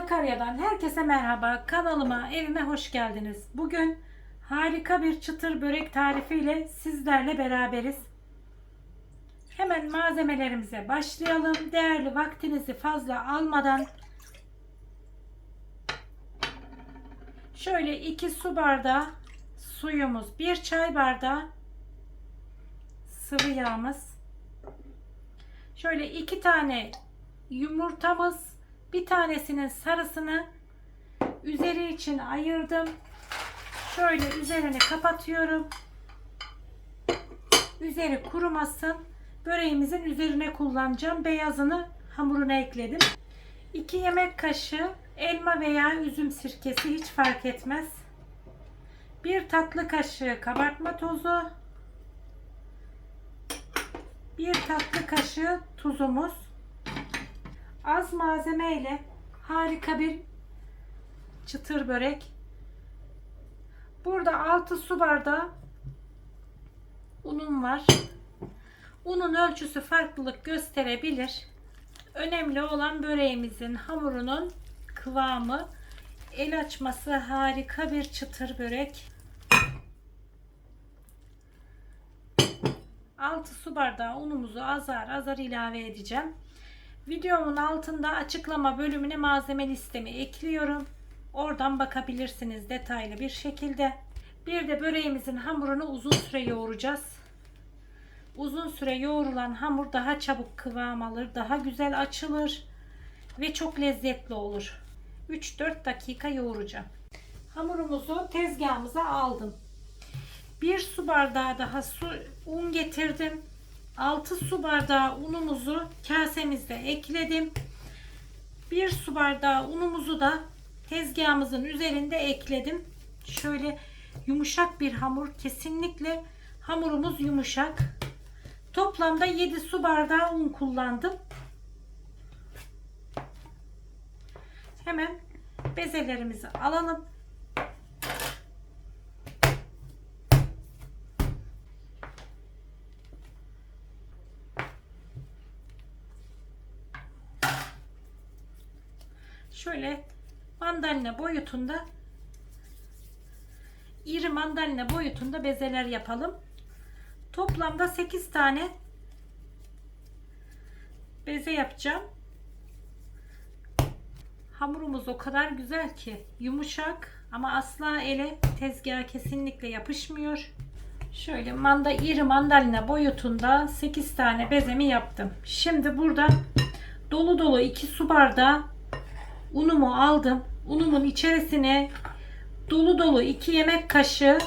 Sakarya'dan herkese merhaba. Kanalıma, evime hoş geldiniz. Bugün harika bir çıtır börek tarifiyle sizlerle beraberiz. Hemen malzemelerimize başlayalım. Değerli vaktinizi fazla almadan şöyle 2 su bardağı suyumuz, 1 çay bardağı sıvı yağımız, şöyle 2 tane yumurtamız, bir tanesinin sarısını üzeri için ayırdım. Şöyle üzerini kapatıyorum. Üzeri kurumasın. Böreğimizin üzerine kullanacağım. Beyazını hamuruna ekledim. 2 yemek kaşığı elma veya üzüm sirkesi hiç fark etmez. 1 tatlı kaşığı kabartma tozu. 1 tatlı kaşığı tuzumuz az malzeme ile harika bir çıtır börek. Burada 6 su bardağı unum var. Unun ölçüsü farklılık gösterebilir. Önemli olan böreğimizin hamurunun kıvamı. El açması harika bir çıtır börek. 6 su bardağı unumuzu azar azar ilave edeceğim. Videomun altında açıklama bölümüne malzeme listemi ekliyorum. Oradan bakabilirsiniz detaylı bir şekilde. Bir de böreğimizin hamurunu uzun süre yoğuracağız. Uzun süre yoğrulan hamur daha çabuk kıvam alır, daha güzel açılır ve çok lezzetli olur. 3-4 dakika yoğuracağım. Hamurumuzu tezgahımıza aldım. Bir su bardağı daha su un getirdim. 6 su bardağı unumuzu kasemizde ekledim. 1 su bardağı unumuzu da tezgahımızın üzerinde ekledim. Şöyle yumuşak bir hamur. Kesinlikle hamurumuz yumuşak. Toplamda 7 su bardağı un kullandım. Hemen bezelerimizi alalım. Şöyle mandalina boyutunda iri mandalina boyutunda bezeler yapalım. Toplamda 8 tane beze yapacağım. Hamurumuz o kadar güzel ki yumuşak ama asla ele tezgaha kesinlikle yapışmıyor. Şöyle manda iri mandalina boyutunda 8 tane bezemi yaptım. Şimdi burada dolu dolu 2 su bardağı unumu aldım. Unumun içerisine dolu dolu 2 yemek kaşığı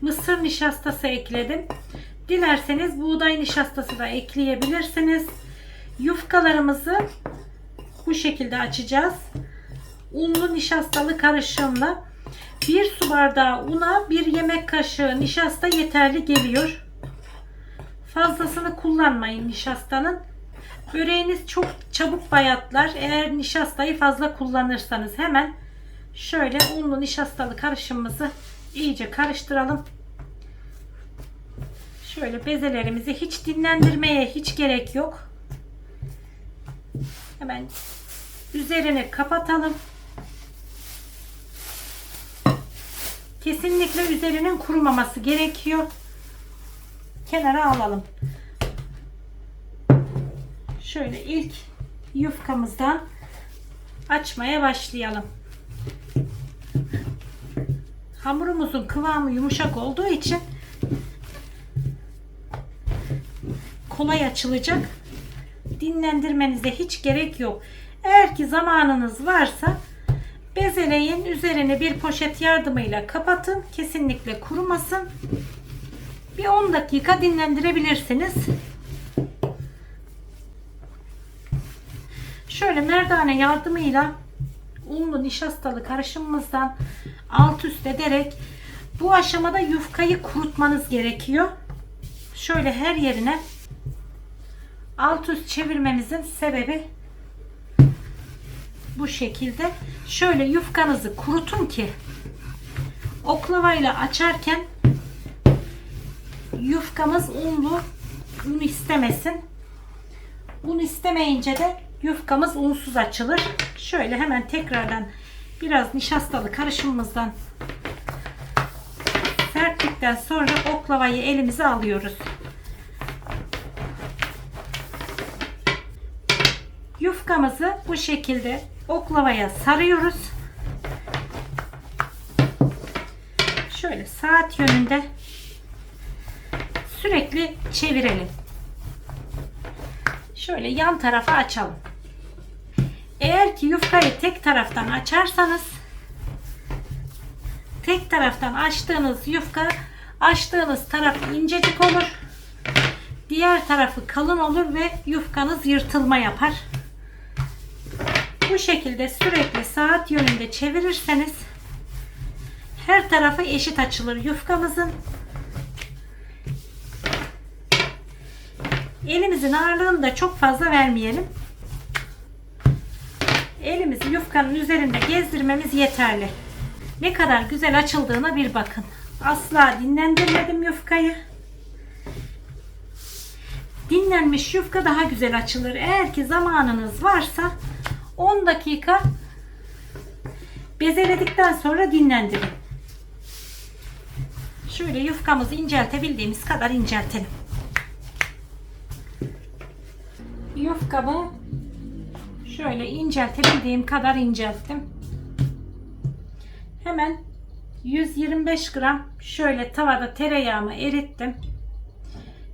mısır nişastası ekledim. Dilerseniz buğday nişastası da ekleyebilirsiniz. Yufkalarımızı bu şekilde açacağız. Unlu nişastalı karışımla 1 su bardağı una 1 yemek kaşığı nişasta yeterli geliyor. Fazlasını kullanmayın nişastanın. Böreğiniz çok çabuk bayatlar. Eğer nişastayı fazla kullanırsanız hemen şöyle unlu nişastalı karışımımızı iyice karıştıralım. Şöyle bezelerimizi hiç dinlendirmeye hiç gerek yok. Hemen üzerini kapatalım. Kesinlikle üzerinin kurumaması gerekiyor. Kenara alalım. Şöyle ilk yufkamızdan açmaya başlayalım. Hamurumuzun kıvamı yumuşak olduğu için kolay açılacak. Dinlendirmenize hiç gerek yok. Eğer ki zamanınız varsa bezeleyin üzerine bir poşet yardımıyla kapatın. Kesinlikle kurumasın. Bir 10 dakika dinlendirebilirsiniz. Şöyle merdane yardımıyla unlu nişastalı karışımımızdan alt üst ederek bu aşamada yufkayı kurutmanız gerekiyor. Şöyle her yerine alt üst çevirmemizin sebebi bu şekilde. Şöyle yufkanızı kurutun ki oklavayla açarken yufkamız unlu un istemesin. Un istemeyince de yufkamız unsuz açılır. Şöyle hemen tekrardan biraz nişastalı karışımımızdan serptikten sonra oklavayı elimize alıyoruz. Yufkamızı bu şekilde oklavaya sarıyoruz. Şöyle saat yönünde sürekli çevirelim. Şöyle yan tarafa açalım. Eğer ki yufkayı tek taraftan açarsanız tek taraftan açtığınız yufka açtığınız taraf incecik olur. Diğer tarafı kalın olur ve yufkanız yırtılma yapar. Bu şekilde sürekli saat yönünde çevirirseniz her tarafı eşit açılır yufkamızın. Elimizin ağırlığını da çok fazla vermeyelim. Elimizi yufkanın üzerinde gezdirmemiz yeterli. Ne kadar güzel açıldığına bir bakın. Asla dinlendirmedim yufkayı. Dinlenmiş yufka daha güzel açılır. Eğer ki zamanınız varsa 10 dakika bezeledikten sonra dinlendirin. Şöyle yufkamızı inceltebildiğimiz kadar inceltelim. Yufkamı şöyle inceltebildiğim kadar incelttim. Hemen 125 gram şöyle tavada tereyağımı erittim.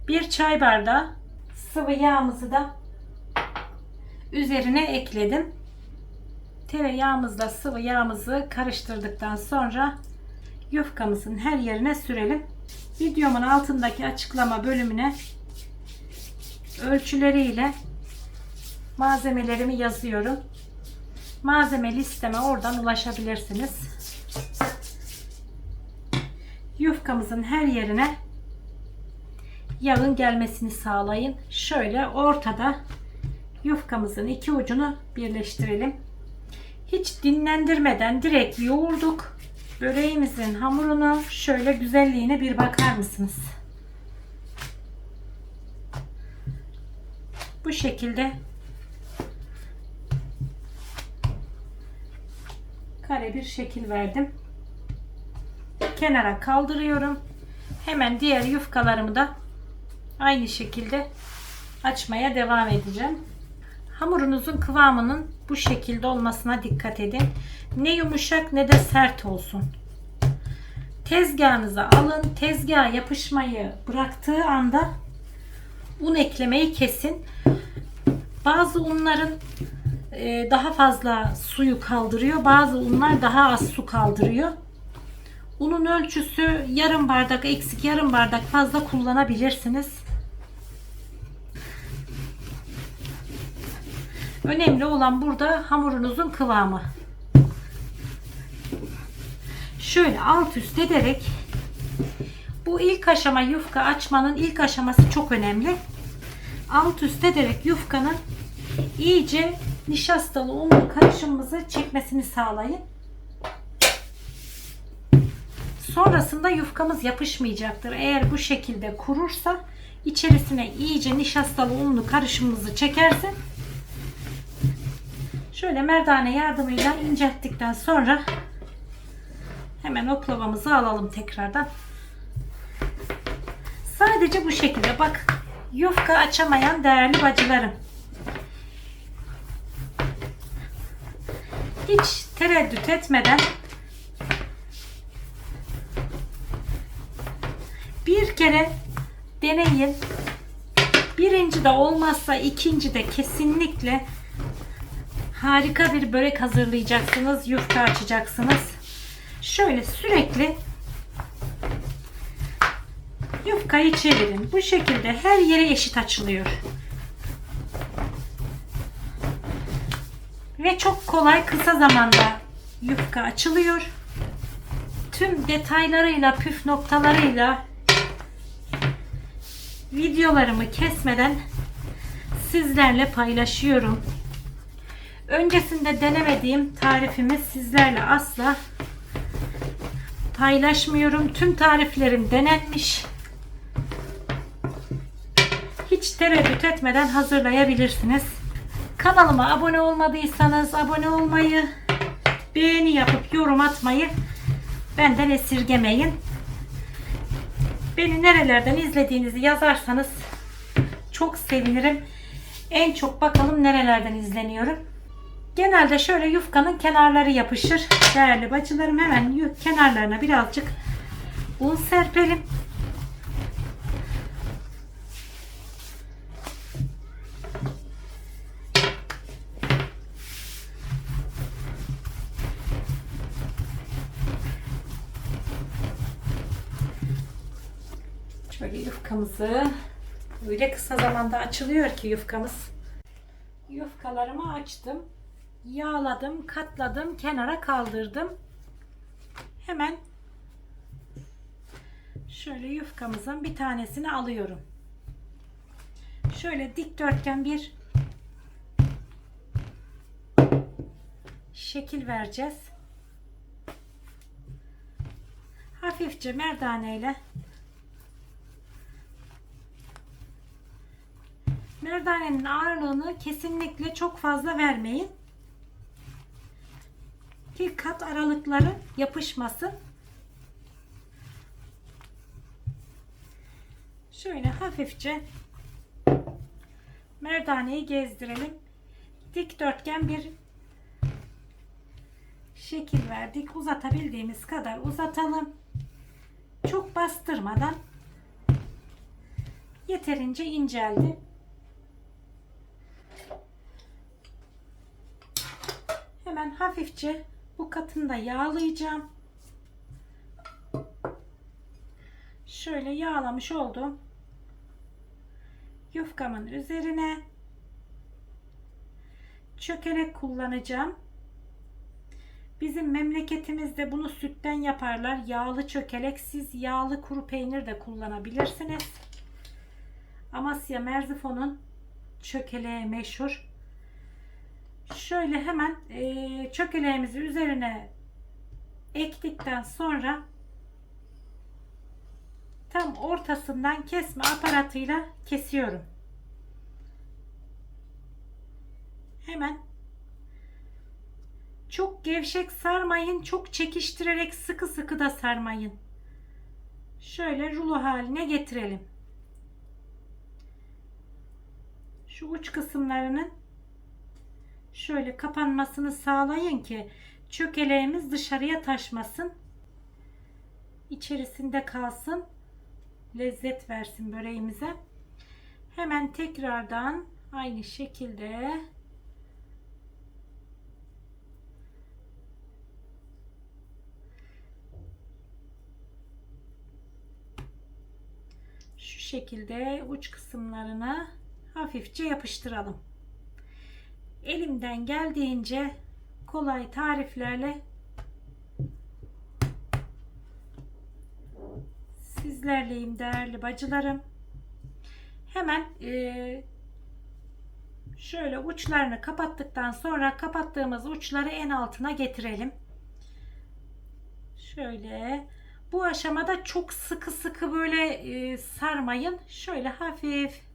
Bir çay bardağı sıvı yağımızı da üzerine ekledim. Tereyağımızla sıvı yağımızı karıştırdıktan sonra yufkamızın her yerine sürelim. Videomun altındaki açıklama bölümüne ölçüleriyle malzemelerimi yazıyorum. Malzeme listeme oradan ulaşabilirsiniz. Yufkamızın her yerine yağın gelmesini sağlayın. Şöyle ortada yufkamızın iki ucunu birleştirelim. Hiç dinlendirmeden direkt yoğurduk. Böreğimizin hamurunu şöyle güzelliğine bir bakar mısınız? Bu şekilde kare bir şekil verdim. Kenara kaldırıyorum. Hemen diğer yufkalarımı da aynı şekilde açmaya devam edeceğim. Hamurunuzun kıvamının bu şekilde olmasına dikkat edin. Ne yumuşak ne de sert olsun. Tezgahınıza alın. Tezgaha yapışmayı bıraktığı anda un eklemeyi kesin. Bazı unların e, daha fazla suyu kaldırıyor. Bazı unlar daha az su kaldırıyor. Unun ölçüsü yarım bardak eksik yarım bardak fazla kullanabilirsiniz. Önemli olan burada hamurunuzun kıvamı. Şöyle alt üst ederek bu ilk aşama yufka açmanın ilk aşaması çok önemli. Alt üst ederek yufkanın iyice nişastalı unlu karışımımızı çekmesini sağlayın. Sonrasında yufkamız yapışmayacaktır. Eğer bu şekilde kurursa içerisine iyice nişastalı unlu karışımımızı çekerse şöyle merdane yardımıyla incelttikten sonra hemen oklavamızı alalım tekrardan. Sadece bu şekilde bak yufka açamayan değerli bacılarım. Hiç tereddüt etmeden bir kere deneyin. Birinci de olmazsa ikinci de kesinlikle harika bir börek hazırlayacaksınız. Yufka açacaksınız. Şöyle sürekli yufkayı çevirin. Bu şekilde her yere eşit açılıyor. Ve çok kolay kısa zamanda yufka açılıyor. Tüm detaylarıyla, püf noktalarıyla videolarımı kesmeden sizlerle paylaşıyorum. Öncesinde denemediğim tarifimi sizlerle asla paylaşmıyorum. Tüm tariflerim denenmiş. Hiç tereddüt etmeden hazırlayabilirsiniz. Kanalıma abone olmadıysanız abone olmayı, beğeni yapıp yorum atmayı benden esirgemeyin. Beni nerelerden izlediğinizi yazarsanız çok sevinirim. En çok bakalım nerelerden izleniyorum. Genelde şöyle yufkanın kenarları yapışır. Değerli bacılarım hemen kenarlarına birazcık un serpelim. Şöyle yufkamızı öyle kısa zamanda açılıyor ki yufkamız. Yufkalarımı açtım. Yağladım, katladım, kenara kaldırdım. Hemen şöyle yufkamızın bir tanesini alıyorum. Şöyle dikdörtgen bir şekil vereceğiz. Hafifçe merdane ile merdanenin ağırlığını kesinlikle çok fazla vermeyin. Ki kat aralıkları yapışmasın. Şöyle hafifçe merdaneyi gezdirelim. Dikdörtgen bir şekil verdik. Uzatabildiğimiz kadar uzatalım. Çok bastırmadan yeterince inceldi. Hemen hafifçe bu katını da yağlayacağım. Şöyle yağlamış oldum. Yufkamın üzerine çökelek kullanacağım. Bizim memleketimizde bunu sütten yaparlar. Yağlı çökelek. Siz yağlı kuru peynir de kullanabilirsiniz. Amasya Merzifon'un çökeleği meşhur. Şöyle hemen e, çökeleğimizi üzerine ektikten sonra tam ortasından kesme aparatıyla kesiyorum. Hemen çok gevşek sarmayın, çok çekiştirerek sıkı sıkı da sarmayın. Şöyle rulo haline getirelim. Şu uç kısımlarının şöyle kapanmasını sağlayın ki çökeleğimiz dışarıya taşmasın. İçerisinde kalsın. Lezzet versin böreğimize. Hemen tekrardan aynı şekilde şu şekilde uç kısımlarını hafifçe yapıştıralım. Elimden geldiğince kolay tariflerle sizlerleyim değerli bacılarım. Hemen e, şöyle uçlarını kapattıktan sonra kapattığımız uçları en altına getirelim. Şöyle bu aşamada çok sıkı sıkı böyle e, sarmayın. Şöyle hafif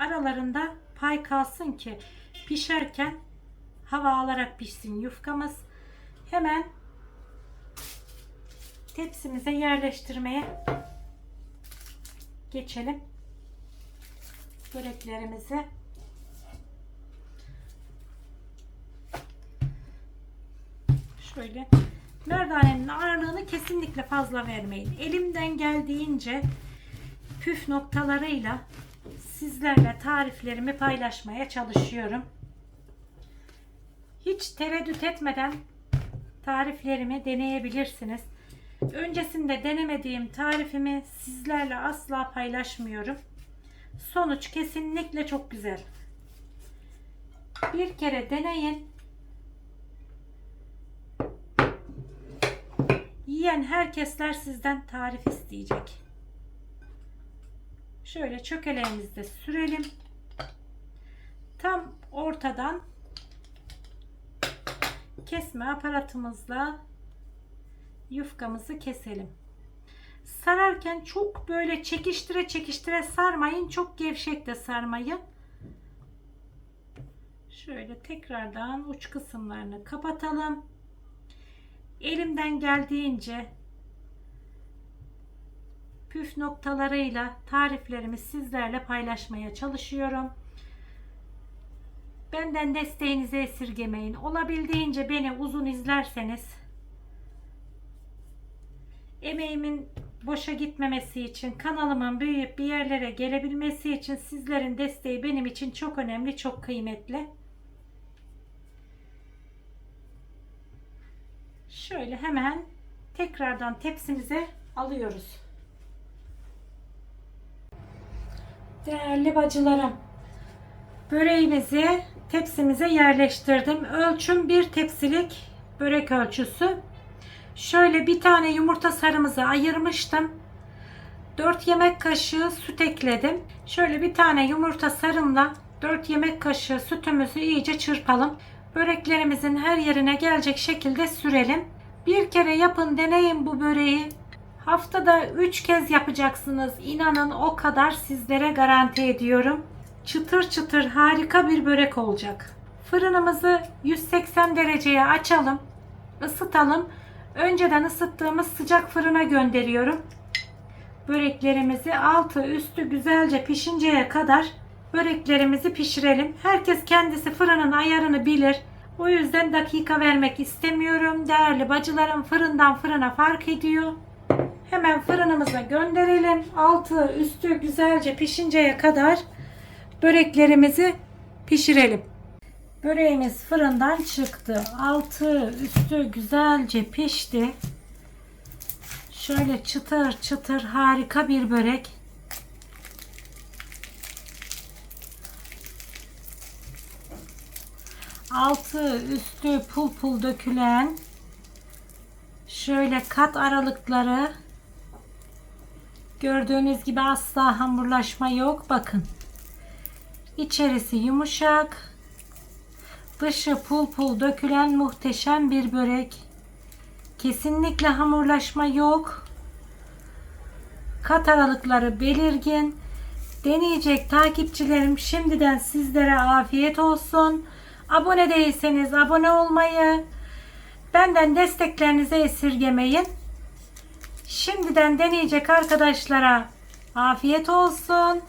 aralarında pay kalsın ki pişerken hava alarak pişsin yufkamız. Hemen tepsimize yerleştirmeye geçelim. Böreklerimizi şöyle merdanenin ağırlığını kesinlikle fazla vermeyin. Elimden geldiğince püf noktalarıyla sizlerle tariflerimi paylaşmaya çalışıyorum. Hiç tereddüt etmeden tariflerimi deneyebilirsiniz. Öncesinde denemediğim tarifimi sizlerle asla paylaşmıyorum. Sonuç kesinlikle çok güzel. Bir kere deneyin. Yiyen herkesler sizden tarif isteyecek. Şöyle çökeleğimizde sürelim. Tam ortadan kesme aparatımızla yufkamızı keselim. Sararken çok böyle çekiştire çekiştire sarmayın. Çok gevşek de sarmayın. Şöyle tekrardan uç kısımlarını kapatalım. Elimden geldiğince püf noktalarıyla tariflerimi sizlerle paylaşmaya çalışıyorum. Benden desteğinizi esirgemeyin. Olabildiğince beni uzun izlerseniz emeğimin boşa gitmemesi için, kanalımın büyüyüp bir yerlere gelebilmesi için sizlerin desteği benim için çok önemli, çok kıymetli. Şöyle hemen tekrardan tepsimize alıyoruz. Değerli bacılarım, böreğimizi tepsimize yerleştirdim. Ölçüm bir tepsilik börek ölçüsü. Şöyle bir tane yumurta sarımızı ayırmıştım. 4 yemek kaşığı süt ekledim. Şöyle bir tane yumurta sarımla 4 yemek kaşığı sütümüzü iyice çırpalım. Böreklerimizin her yerine gelecek şekilde sürelim. Bir kere yapın deneyin bu böreği. Haftada 3 kez yapacaksınız. İnanın o kadar sizlere garanti ediyorum. Çıtır çıtır harika bir börek olacak. Fırınımızı 180 dereceye açalım. ısıtalım. Önceden ısıttığımız sıcak fırına gönderiyorum. Böreklerimizi altı üstü güzelce pişinceye kadar böreklerimizi pişirelim. Herkes kendisi fırının ayarını bilir. O yüzden dakika vermek istemiyorum. Değerli bacılarım fırından fırına fark ediyor. Hemen fırınımıza gönderelim. Altı üstü güzelce pişinceye kadar böreklerimizi pişirelim. Böreğimiz fırından çıktı. Altı üstü güzelce pişti. Şöyle çıtır çıtır harika bir börek. Altı üstü pul pul dökülen şöyle kat aralıkları gördüğünüz gibi asla hamurlaşma yok. Bakın. İçerisi yumuşak. Dışı pul pul dökülen muhteşem bir börek. Kesinlikle hamurlaşma yok. Kat aralıkları belirgin. Deneyecek takipçilerim şimdiden sizlere afiyet olsun. Abone değilseniz abone olmayı, benden desteklerinizi esirgemeyin. Şimdiden deneyecek arkadaşlara afiyet olsun.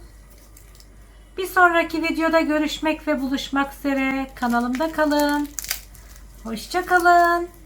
Bir sonraki videoda görüşmek ve buluşmak üzere. Kanalımda kalın. Hoşça kalın.